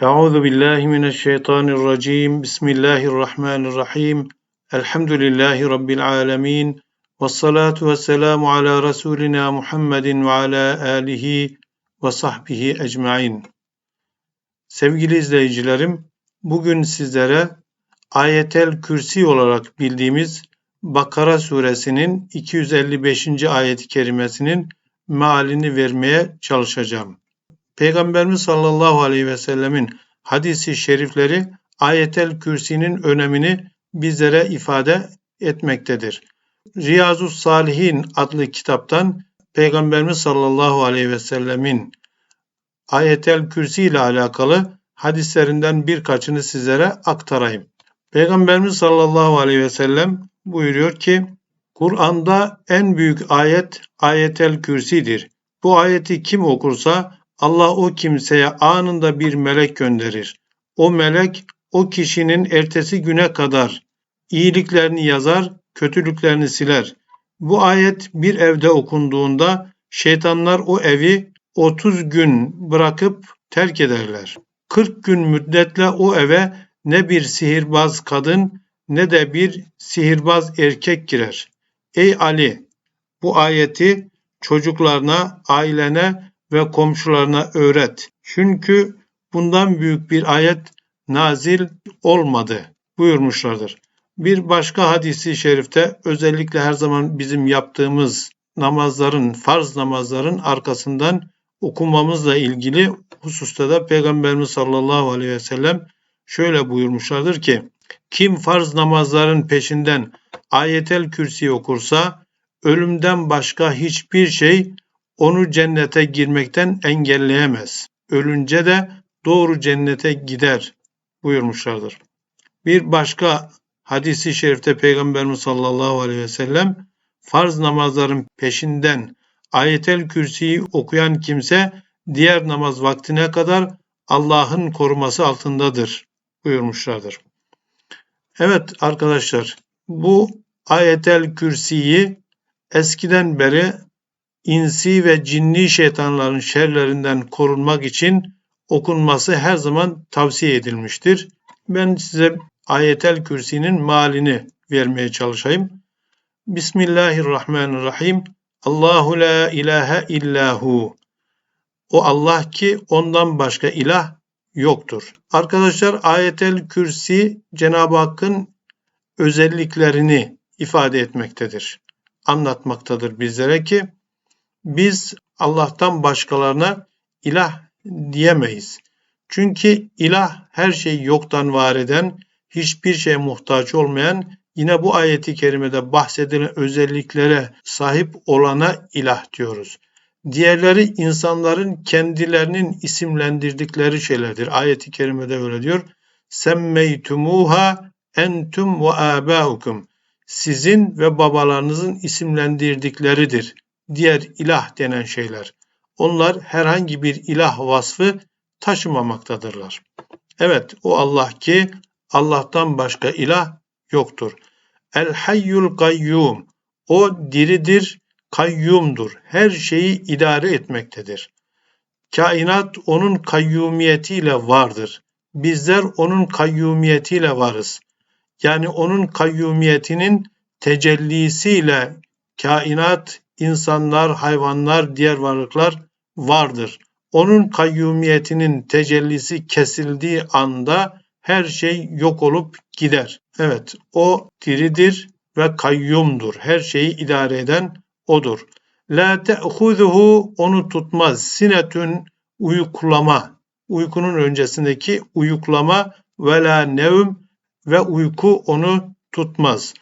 Euzu billahi mineşşeytanirracim. Bismillahirrahmanirrahim. Elhamdülillahi rabbil alamin. Ves salatu vesselamu ala rasulina Muhammedin ve ala alihi ve sahbihi ecmaîn. Sevgili izleyicilerim, bugün sizlere Ayetel Kürsi olarak bildiğimiz Bakara suresinin 255. ayet-i kerimesinin mealini vermeye çalışacağım. Peygamberimiz sallallahu aleyhi ve sellemin hadisi şerifleri ayetel kürsinin önemini bizlere ifade etmektedir. Riyazu Salihin adlı kitaptan Peygamberimiz sallallahu aleyhi ve sellemin ayetel kürsi ile alakalı hadislerinden birkaçını sizlere aktarayım. Peygamberimiz sallallahu aleyhi ve sellem buyuruyor ki Kur'an'da en büyük ayet ayetel kürsidir. Bu ayeti kim okursa Allah o kimseye anında bir melek gönderir. O melek o kişinin ertesi güne kadar iyiliklerini yazar, kötülüklerini siler. Bu ayet bir evde okunduğunda şeytanlar o evi 30 gün bırakıp terk ederler. 40 gün müddetle o eve ne bir sihirbaz kadın ne de bir sihirbaz erkek girer. Ey Ali! Bu ayeti çocuklarına, ailene ve komşularına öğret. Çünkü bundan büyük bir ayet nazil olmadı buyurmuşlardır. Bir başka hadisi şerifte özellikle her zaman bizim yaptığımız namazların, farz namazların arkasından okumamızla ilgili hususta da Peygamberimiz sallallahu aleyhi ve sellem şöyle buyurmuşlardır ki kim farz namazların peşinden ayetel kürsi okursa ölümden başka hiçbir şey onu cennete girmekten engelleyemez. Ölünce de doğru cennete gider buyurmuşlardır. Bir başka hadisi şerifte Peygamberimiz sallallahu aleyhi ve sellem farz namazların peşinden ayetel kürsiyi okuyan kimse diğer namaz vaktine kadar Allah'ın koruması altındadır buyurmuşlardır. Evet arkadaşlar bu ayetel kürsiyi eskiden beri insi ve cinni şeytanların şerlerinden korunmak için okunması her zaman tavsiye edilmiştir. Ben size ayetel kürsinin malini vermeye çalışayım. Bismillahirrahmanirrahim. Allahu la ilahe illahu. O Allah ki ondan başka ilah yoktur. Arkadaşlar ayetel kürsi Cenab-ı Hakk'ın özelliklerini ifade etmektedir. Anlatmaktadır bizlere ki biz Allah'tan başkalarına ilah diyemeyiz. Çünkü ilah her şeyi yoktan var eden, hiçbir şeye muhtaç olmayan, yine bu ayeti kerimede bahsedilen özelliklere sahip olana ilah diyoruz. Diğerleri insanların kendilerinin isimlendirdikleri şeylerdir. Ayeti kerimede öyle diyor. Semmeytumuha entum ve abaukum. Sizin ve babalarınızın isimlendirdikleridir diğer ilah denen şeyler. Onlar herhangi bir ilah vasfı taşımamaktadırlar. Evet o Allah ki Allah'tan başka ilah yoktur. El hayyul kayyum o diridir, kayyumdur. Her şeyi idare etmektedir. Kainat onun kayyumiyetiyle vardır. Bizler onun kayyumiyetiyle varız. Yani onun kayyumiyetinin tecellisiyle kainat insanlar, hayvanlar, diğer varlıklar vardır. Onun kayyumiyetinin tecellisi kesildiği anda her şey yok olup gider. Evet, o diridir ve kayyumdur. Her şeyi idare eden odur. La te'huzuhu onu tutmaz. Sinetün uyuklama. Uykunun öncesindeki uyuklama ve la nevm ve uyku onu tutmaz.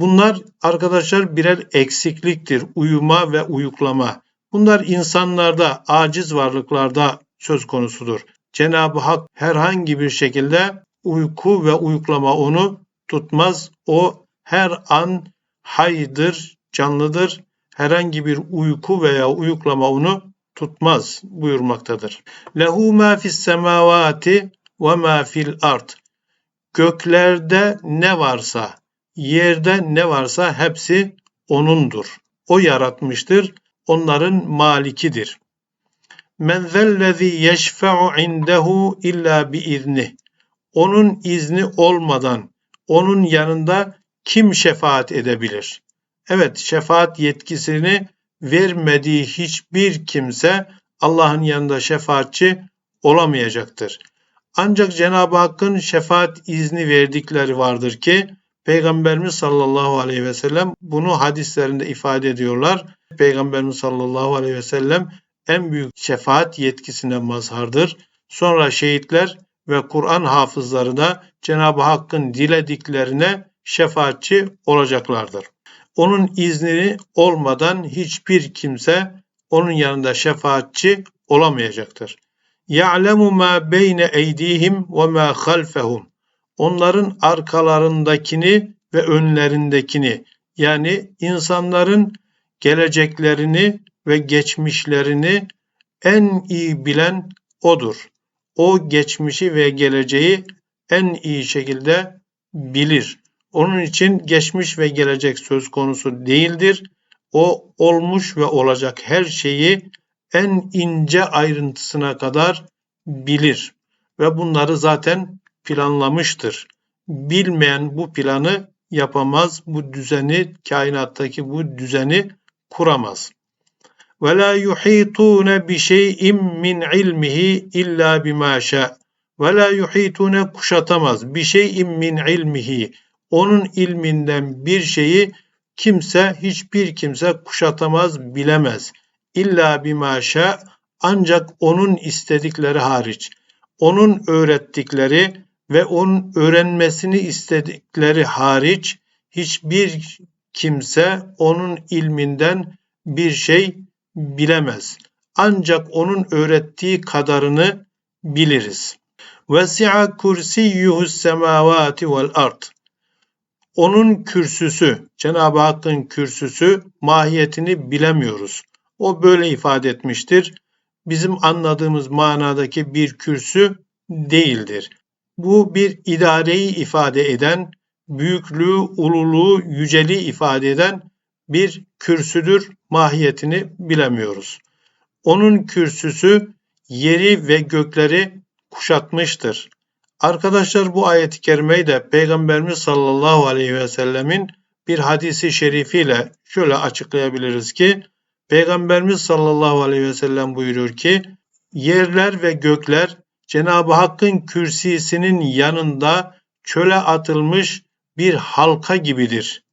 Bunlar arkadaşlar birer eksikliktir. Uyuma ve uyuklama. Bunlar insanlarda, aciz varlıklarda söz konusudur. Cenab-ı Hak herhangi bir şekilde uyku ve uyuklama onu tutmaz. O her an haydır, canlıdır. Herhangi bir uyku veya uyuklama onu tutmaz buyurmaktadır. Lehu ma fis semavati ve ma fil ard. Göklerde ne varsa, Yerde ne varsa hepsi O'nundur. O yaratmıştır. Onların malikidir. Men zellezî yeşfe'u indehu illa biiznih. Onun izni olmadan onun yanında kim şefaat edebilir? Evet, şefaat yetkisini vermediği hiçbir kimse Allah'ın yanında şefaatçi olamayacaktır. Ancak Cenab-ı Hakk'ın şefaat izni verdikleri vardır ki Peygamberimiz sallallahu aleyhi ve sellem bunu hadislerinde ifade ediyorlar. Peygamberimiz sallallahu aleyhi ve sellem en büyük şefaat yetkisine mazhardır. Sonra şehitler ve Kur'an hafızları da Cenab-ı Hakk'ın dilediklerine şefaatçi olacaklardır. Onun izni olmadan hiçbir kimse onun yanında şefaatçi olamayacaktır. Ya'lemu ma beyne eydihim ve ma halfehum. Onların arkalarındakini ve önlerindekini yani insanların geleceklerini ve geçmişlerini en iyi bilen odur. O geçmişi ve geleceği en iyi şekilde bilir. Onun için geçmiş ve gelecek söz konusu değildir. O olmuş ve olacak her şeyi en ince ayrıntısına kadar bilir ve bunları zaten planlamıştır. Bilmeyen bu planı yapamaz, bu düzeni, kainattaki bu düzeni kuramaz. Ve la yuhitune bi şey'in min ilmihi illa bima şa. Ve la yuhitune kuşatamaz. Bir şey'in min ilmihi. Onun ilminden bir şeyi kimse, hiçbir kimse kuşatamaz, bilemez. İlla bima şa ancak onun istedikleri hariç. Onun öğrettikleri ve onun öğrenmesini istedikleri hariç hiçbir kimse onun ilminden bir şey bilemez. Ancak onun öğrettiği kadarını biliriz. Vesi'a kursiyyuhus semavati vel ard. Onun kürsüsü, Cenab-ı Hakk'ın kürsüsü mahiyetini bilemiyoruz. O böyle ifade etmiştir. Bizim anladığımız manadaki bir kürsü değildir. Bu bir idareyi ifade eden, büyüklüğü, ululuğu, yüceliği ifade eden bir kürsüdür. Mahiyetini bilemiyoruz. Onun kürsüsü yeri ve gökleri kuşatmıştır. Arkadaşlar bu ayet-i kerimeyi de Peygamberimiz sallallahu aleyhi ve sellemin bir hadisi şerifiyle şöyle açıklayabiliriz ki Peygamberimiz sallallahu aleyhi ve sellem buyuruyor ki yerler ve gökler Cenab-ı Hakk'ın kürsisinin yanında çöle atılmış bir halka gibidir.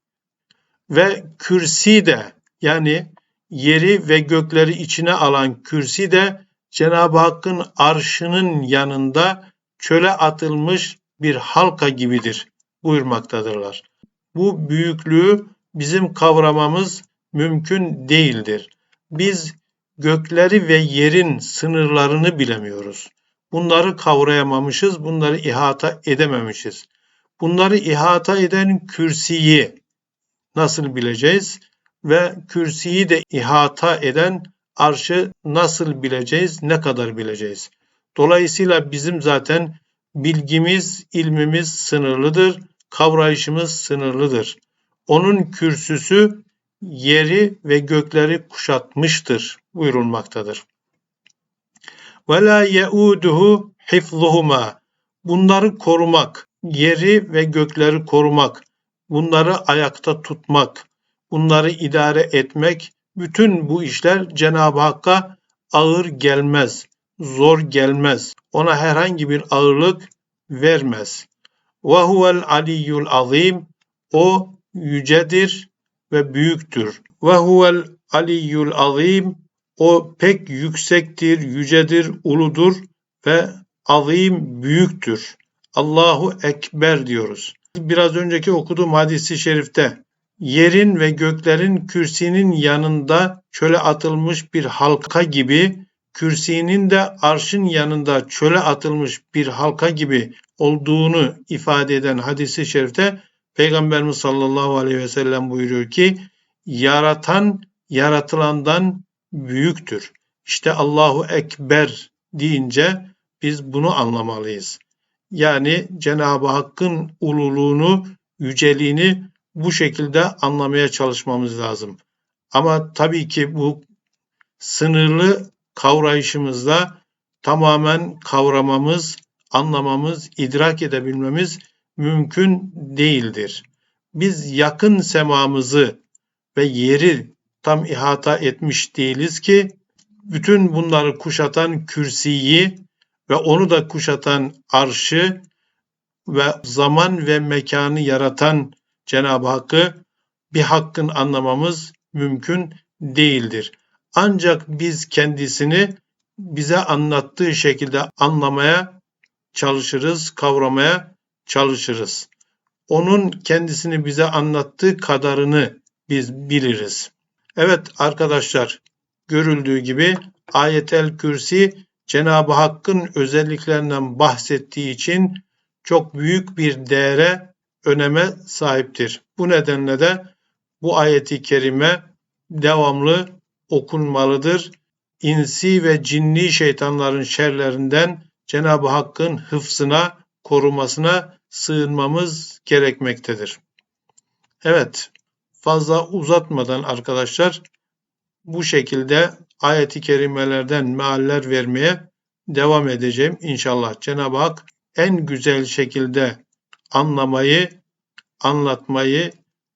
Ve kürsi de yani yeri ve gökleri içine alan kürsi de Cenab-ı Hakk'ın arşının yanında çöle atılmış bir halka gibidir buyurmaktadırlar. Bu büyüklüğü bizim kavramamız mümkün değildir. Biz gökleri ve yerin sınırlarını bilemiyoruz. Bunları kavrayamamışız, bunları ihata edememişiz. Bunları ihata eden kürsiyi nasıl bileceğiz? Ve kürsiyi de ihata eden arşı nasıl bileceğiz, ne kadar bileceğiz? Dolayısıyla bizim zaten bilgimiz, ilmimiz sınırlıdır, kavrayışımız sınırlıdır. Onun kürsüsü yeri ve gökleri kuşatmıştır buyurulmaktadır. Ve la yeuduhu hifzuhuma. Bunları korumak, yeri ve gökleri korumak, bunları ayakta tutmak, bunları idare etmek, bütün bu işler Cenab-ı Hakk'a ağır gelmez, zor gelmez. Ona herhangi bir ağırlık vermez. Ve huvel aliyyul azim. O yücedir ve büyüktür. Ve huvel aliyyul azim. O pek yüksektir, yücedir, uludur ve azim büyüktür. Allahu Ekber diyoruz. Biraz önceki okuduğum hadisi şerifte yerin ve göklerin kürsinin yanında çöle atılmış bir halka gibi kürsinin de arşın yanında çöle atılmış bir halka gibi olduğunu ifade eden hadisi şerifte Peygamberimiz sallallahu aleyhi ve sellem buyuruyor ki yaratan yaratılandan büyüktür. İşte Allahu Ekber deyince biz bunu anlamalıyız. Yani Cenab-ı Hakk'ın ululuğunu, yüceliğini bu şekilde anlamaya çalışmamız lazım. Ama tabii ki bu sınırlı kavrayışımızda tamamen kavramamız, anlamamız, idrak edebilmemiz mümkün değildir. Biz yakın semamızı ve yeri tam ihata etmiş değiliz ki bütün bunları kuşatan kürsiyi ve onu da kuşatan arşı ve zaman ve mekanı yaratan Cenab-ı Hakk'ı bir hakkın anlamamız mümkün değildir. Ancak biz kendisini bize anlattığı şekilde anlamaya çalışırız, kavramaya çalışırız. Onun kendisini bize anlattığı kadarını biz biliriz. Evet arkadaşlar, görüldüğü gibi ayetel kürsi Cenab-ı Hakk'ın özelliklerinden bahsettiği için çok büyük bir değere, öneme sahiptir. Bu nedenle de bu ayeti kerime devamlı okunmalıdır. İnsi ve cinni şeytanların şerlerinden Cenab-ı Hakk'ın hıfzına, korumasına sığınmamız gerekmektedir. Evet, fazla uzatmadan arkadaşlar bu şekilde ayeti kerimelerden mealler vermeye devam edeceğim inşallah. Cenab-ı Hak en güzel şekilde anlamayı, anlatmayı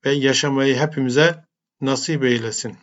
ve yaşamayı hepimize nasip eylesin.